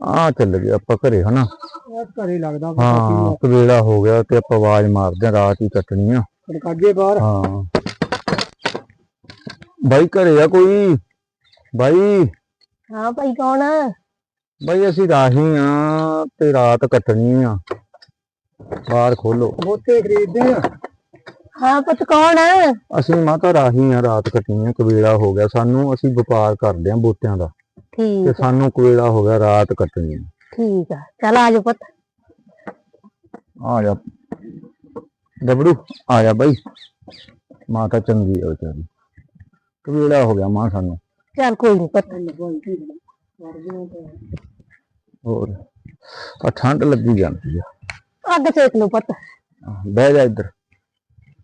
ਆ ਚੱਲ ਗਏ ਆਪਾਂ ਘਰੇ ਹਨਾ? ਘਰੇ ਲੱਗਦਾ ਹਾਂ ਕਵੇਲਾ ਹੋ ਗਿਆ ਤੇ ਆਪਾਂ ਆਵਾਜ਼ ਮਾਰਦੇ ਆ ਰਾਤ ਹੀ ਕੱਟਣੀ ਆ। ਕਾਗੇ ਬਾਹਰ। ਹਾਂ। ਬਾਈ ਘਰੇ ਆ ਕੋਈ? ਬਾਈ? ਹਾਂ ਭਾਈ ਕੌਣ ਬਾਈ ਅਸੀਂ ਰਾਹੀ ਆ ਤੇ ਰਾਤ ਕੱਟਣੀ ਆ। ਬਾਹਰ ਖੋਲੋ। ਬੋਤੇ ਖਰੀਦਦੇ ਆ। ਹਾਂ ਪੁੱਤ ਕੌਣ ਅਸੀਂ ਮਾਤਾ ਰਾਹੀ ਆ ਰਾਤ ਕੱਟਣੀ ਆ ਕਵੇਲਾ ਹੋ ਗਿਆ ਸਾਨੂੰ ਅਸੀਂ ਵਪਾਰ ਕਰਦੇ ਆ ਬੂਟਿਆਂ ਦਾ। ਤੇ ਠੀਕ ਸਾਨੂੰ ਕਵੇਲਾ ਹੋ ਗਿਆ ਰਾਤ ਕੱਟਣੀ। ਠੀਕ ਆ। ਚਲ ਆ ਜਾ ਪੁੱਤ। ਆ ਜਾ। ਡਬੜੂ ਆ ਜਾ ਬਾਈ। ਮਾਤਾ ਚੰਗੀ ਆ ਵਿਚਾਰੀ। ਕਵੇਲਾ ਹੋ ਗਿਆ ਮਾਂ ਸਾਨੂੰ। ਚੱਲ ਕੋਈ ਨਹੀਂ ਪੁੱਤ। ਹੋਰ ਆ ਠੰਡ ਲੱਗੀ ਜਾਂਦੀ ਆ। ਅੱਗ ਸੇਕ ਲਓ ਪੁੱਤ। ਆਹ, ਬਹਿ ਜਾ ਇੱਧਰ।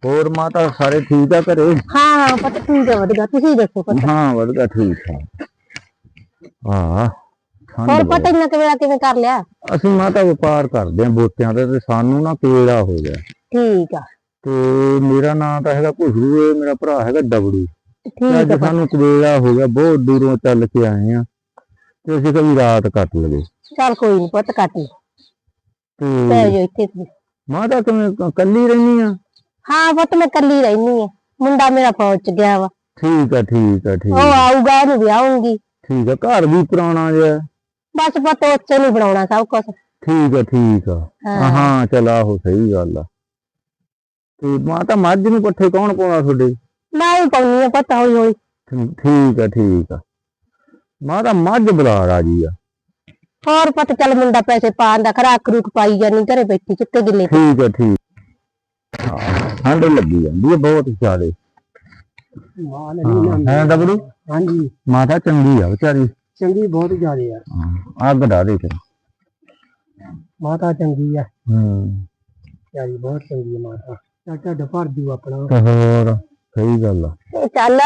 ਹੋਰ ਮਾਤਾ ਸਾਰੇ ਠੀਕ ਆ ਘਰੇ? ਹਾਂ ਹਾਂ ਪੁੱਤ ਠੀਕ ਆ ਵਧੀਆ। ਤੁਸੀਂ ਦੱਸੋ ਪੁੱਤ। ਹਾਂ ਵਧੀਆ ਠੀਕ ਆ ਹਾਂ ਹੋਰ। ਪਤਾ ਇੰਨਾ ਕਿ ਵੇਲਾ ਕਿਵੇਂ ਕਰ ਲਿਆ? ਅਸੀਂ ਮਾਤਾ ਵਪਾਰ ਕਰਦੇ ਆ ਬੂਟਿਆਂ ਦਾ ਤੇ ਸਾਨੂੰ ਨਾ ਕੇੜਾ ਹੋ ਗਿਆ। ਠੀਕ ਆ। ਤੇ ਮੇਰਾ ਨਾਮ ਤਾਂ ਹੈਗਾ ਭੁਸਰੂ ਇਹ ਮੇਰਾ ਭਰਾ ਹੈਗਾ ਡਬੜੂ। ਠੀਕ ਆ ਸਾਨੂੰ ਕਵੇਲਾ ਹੋ ਗਿਆ ਬਹੁਤ ਦੂਰੋਂ ਚੱਲ ਕੇ ਆਏ ਆ ਤੇ ਅਸੀਂ ਕਦੀ ਰਾਤ ਕੱਟ ਲਗੇ ਚੱਲ ਕੋਈ ਨਹੀਂ ਪੁੱਤ ਕੱਟ ਲਈ ਤੇ ਜਾ ਇੱਥੇ। ਮਾਤਾ ਕਿਵੇਂ ਕੱਲੀ ਰਹਿਨੀ ਆ? ਹਾਂ ਪੁੱਤ ਮੈਂ ਕੱਲੀ ਰਹਿਨੀ ਆ। ਮੁੰਡਾ ਮੇਰਾ ਫੌਜ ਚ ਗਿਆ ਵਾ। ਠੀਕ ਆ ਠੀਕ ਆ ਠੀਕ ਉਹ ਆਊਗਾ ਉਹਨੂੰ ਵਿਆਹੂੰਗੀ। ਠੀਕ ਆ ਘਰ ਵੀ ਪੁਰਾਣਾ ਜਿਹਾ ਬਸ ਪੁੱਤ ਉੱਚੇ ਨਹੀਂ ਬਣਾਉਣਾ ਸਭ ਕੁਝ ਠੀਕ ਆ ਠੀਕ ਆ। ਹਾਂ। ਹਾਂ ਚਲ ਆਹੋ ਸਹੀ ਗੱਲ ਆ। ਤੇ ਮਾਤਾ ਮੱਝ ਨੂੰ ਪੱਠੇ ਕੌਣ ਪਾਉਂਦਾ ਤੁਹਾਡੇ? ਮੈਂ ਹੀ ਪਾਉਣੀ ਆ ਪੁੱਤ ਹੌਲੀ ਠੀ- ਠੀਕ ਆ ਠੀਕ ਆ। ਮਾਤਾ ਮੱਝ ਬੁਲਾ ਰਾਜੀ ਆ। ਹੋਰ ਪੁੱਤ ਚੱਲ ਮੁੰਡਾ ਪੈਸੇ ਪਾਣ ਦਾ ਖਰਾਕ ਰੂਕ ਪਾਈ ਜਾਨੀ ਘਰੇ ਬੈਠੀ ਚਿੱਟੇ ਗਿੱਲੇ। ਠੀਕ ਆ ਠੀਕ ਹਾਂ ਠੰਡ ਲੱਗੀ ਜਾਂਦੀ ਆ ਬਹੁਤ ਜ਼ਿਆਦੇ। ਹਾਂ ਹੈ ਡਬਰੂ ਹਾਂਜੀ। ਮਾਤਾ ਚੰਗੀ ਆ ਵਿਚਾਰੀ। ਚੰਗੀ ਬਹੁਤ ਜ਼ਿਆਦੇ ਆ। ਹਾਂ, ਅੱਗ ਡਾ ਦੇ ਤੇ ਮਾਤਾ ਚੰਗੀ ਆ। ਹੂੰ। ਯਾਰੀ ਬਹੁਤ ਚੰਗੀ ਆ ਮਾਤਾ। ਤਾਂ ਢੱਡ ਭਰ ਜੂ ਆਪਣਾ। ਤੇ ਹੋਰ ਸਹੀ ਗੱਲ ਆ। ਇਹ ਚੱਲ।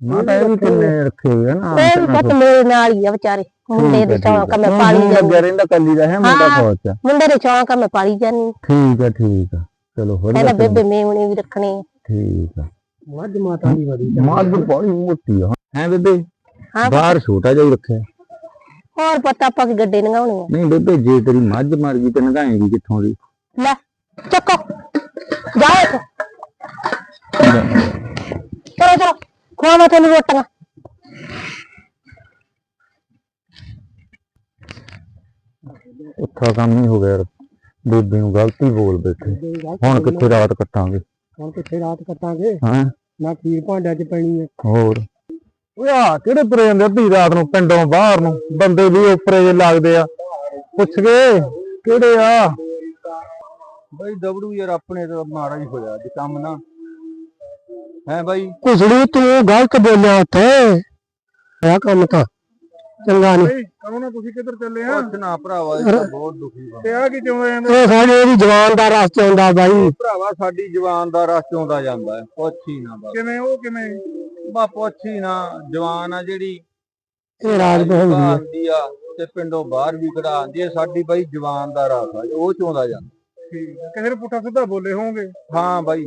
ਮਾਤਾ ਇਹ ਵੀ ਕਿੰਨੇ ਰੱਖੇ ਹੋਏ ਆ ਨਾ ਇਹ ਵੀ ਪੁੱਤ ਮੇਰੇ ਨਾਲ ਹੀ ਆ ਵਿਚਾਰੇ। ਮੁੰਡੇ ਦੇ ਸ਼ੌਂਕ ਆ ਮੈਂ ਪਾਲੀ ਲੱਗਿਆ ਜਾਨੀ ਰਹਿੰਦਾ ਕੱਲੀ ਦਾ ਹੈ ਮੁੰਡਾ ਹਾਂ। ਫੌਜ ਚ ਮੁੰਡੇ ਦੇ ਸ਼ੌਂਕ ਆ ਮੈਂ ਪਾਲੀ ਜਾਨੀ ਠੀਕ ਆ ਠੀਕ ਆ। ਚਲੋ ਵਧੀਆ ਕਹਿੰਦਾ ਬੇਬੇ ਮੇਵਣੇ ਵੀ ਰੱਖਣੇ। ਠੀਕ ਆ। ਮੱਝ ਮਾਤਾ ਦੀ ਬੜੀ ਮੱਝ ਬੜੀ ਮੋਟੀ ਆ। ਹੈ ਬੇਬੇ? ਹਾਂ ਬਾਹਰ ਛੋਟਾ ਜਿਹਾ ਹੀ ਰੱਖਿਆ। ਹੋਰ ਪੁੱਤ ਆਪਾਂ ਕੀ ਗੱਡੇ ਨਗਾਉਣੇ ਆ? ਨਹੀਂ ਬੇਬੇ ਜੇ ਤੇਰੀ ਮੱਝ ਮਰ ਗਈ ਤੇ ਨਗਾਏਗੀ ਕਿੱਥੋਂ ਦੀ? ਲੈ ਚੱਕੋ। ਜਾਓ ਇੱਥੋਂ। ਚਲੋ ਚਲੋ। ਖਵਾਵਾ ਤੈਨੂੰ ਰੋਟੀਆਂ ਉੱਥਾ ਕੰਮ ਹੀ ਹੋ ਗਿਆ ਯਾਰ। ਬੇਬੇ ਨੂੰ ਗਲਤੀ ਬੋਲ ਬੈਠੇ। ਹੁਣ ਕਿੱਥੇ ਰਾਤ ਕੱਟਾਂਗੇ? ਹੁਣ ਕਿੱਥੇ ਰਾਤ ਕੱਟਾਂਗੇ। ਹਾਂ। ਨਾ ਖੀਰ ਭਾਂਡਿਆਂ 'ਚ ਪੈਣੀ ਆ। ਹੋਰ। ਓਏ ਆ ਕਿਹੜੇ ਤੁਰੇ ਜਾਂਦੇ ਅੱਧੀ ਰਾਤ ਨੂੰ ਪਿੰਡੋਂ ਬਾਹਰ ਨੂੰ? ਬੰਦੇ ਵੀ ਉੱਪਰੇ ਜੇ ਲੱਗਦੇ ਆ। ਪੁੱਛ ਗਏ ਕਿਹੜੇ ਆ? ਬਈ ਦਬੜੂ ਯਾਰ ਆਪਣੇ ਤਾਂ ਮਾੜਾ ਹੀ ਹੋਇਆ ਅੱਜ ਕੰਮ ਨਾ। ਹੈ ਬਾਈ? ਕੁਸੜੀ ਤੂੰ ਗਲਤ ਬੋਲਿਆ ਉੱਥੇ। ਇਹ ਕੰਮ ਤਾਂ ਚੰਗਾ ਨਹੀਂ ਕਹੋ ਤੁਸੀਂ ਕਿੱਧਰ ਚੱਲੇ ਆ? ਪੁੱਛ ਨਾ ਭਰਾਵਾ ਇਹ ਤਾਂ ਬਹੁਤ ਦੁਖੀ ਵਾ ਤੇ ਆ ਕੀ ਚਾਹੁੰਦਾ ਜਾਂਦਾ? ਇਹ ਸਾਡੇ ਇਹਦੀ ਜਵਾਨ ਦਾ ਰਸ ਚ ਆਉਂਦਾ ਬਾਈ ਭਰਾਵਾ ਸਾਡੀ ਜਵਾਨ ਦਾ ਰਸ ਚੋਂਦਾ ਜਾਂਦਾ ਪੁੱਛ ਹੀ ਨਾ ਬਸ ਕਿਵੇਂ ਉਹ ਕਿਵੇਂ? ਬਾ ਪੁੱਛ ਹੀ ਨਾ। ਜਵਾਨ ਆ ਜਿਹੜੀ। ਇਹ ਰਾਜ ਹੁੰਦੀ ਆ ਤੇ ਪਿੰਡੋਂ ਬਾਹਰ ਵੀ ਕਢਾ ਆਉਂਦੀ ਆ ਸਾਡੀ ਬਾਈ ਜਵਾਨ ਦਾ ਰਸ ਆ ਉਹ ਚੋਂਦਾ ਜਾਂਦਾ। ਕਿਸੇ ਨੇ ਪੁੱਠਾ ਸਿੱਧਾ ਬੋਲੇ ਹੋਵੋਗੇ ਹਾਂ ਬਾਈ।